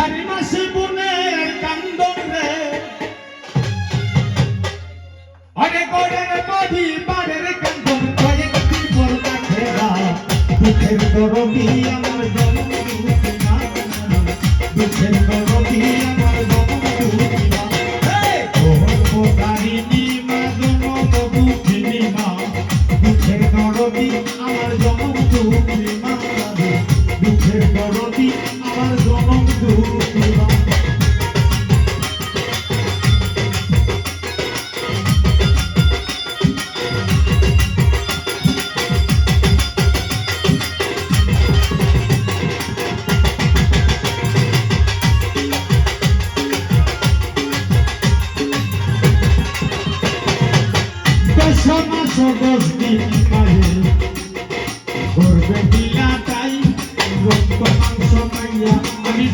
আষাঢ় মাসে বনের কান্দন রে। অনেক ওরের বধি বাড়ের কান্দন কয়েক বিপর কাঠেরা দুঃখের গরবি আমার জন্ম দুঃখের গরবি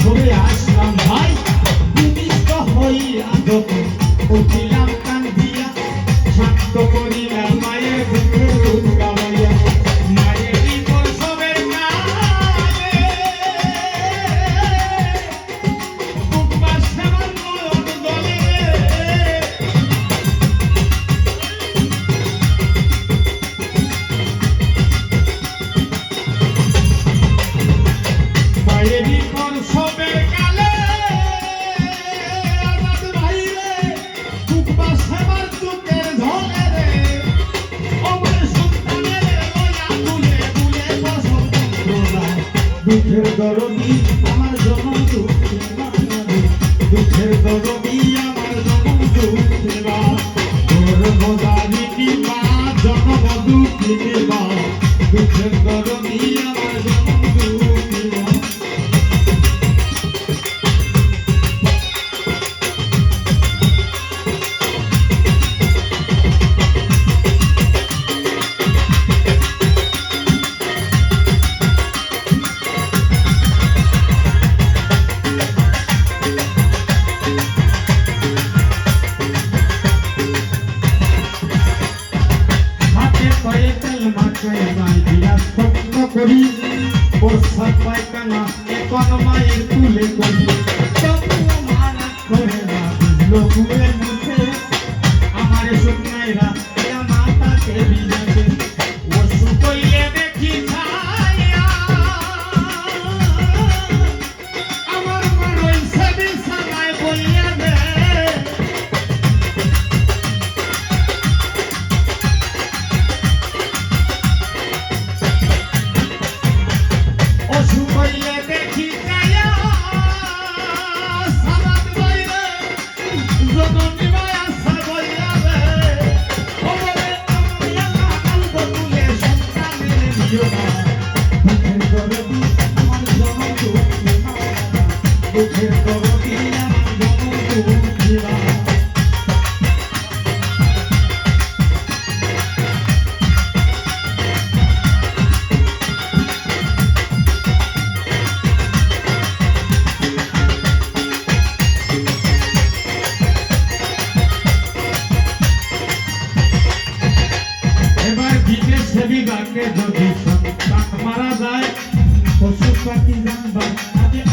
ধরে আসলাম ভাই ভূমিষ্ঠ হইয়া যখন উঠিলাম কান দিয়া শান্ত করিলাম মায়ের বুকে দুঃখের দরদি আমার জনম দুঃখের দুঃখের দরদি আমার জনম দুঃখের মাখায় মাই দিয়া স্বপ্ন করি বর্ষা পায়খানা এখন মায়ের তুলে করি তবুও মানা করে না বুঝলো বিভাগে যদি সন্তান মারা যায় পশু পাখি জানবার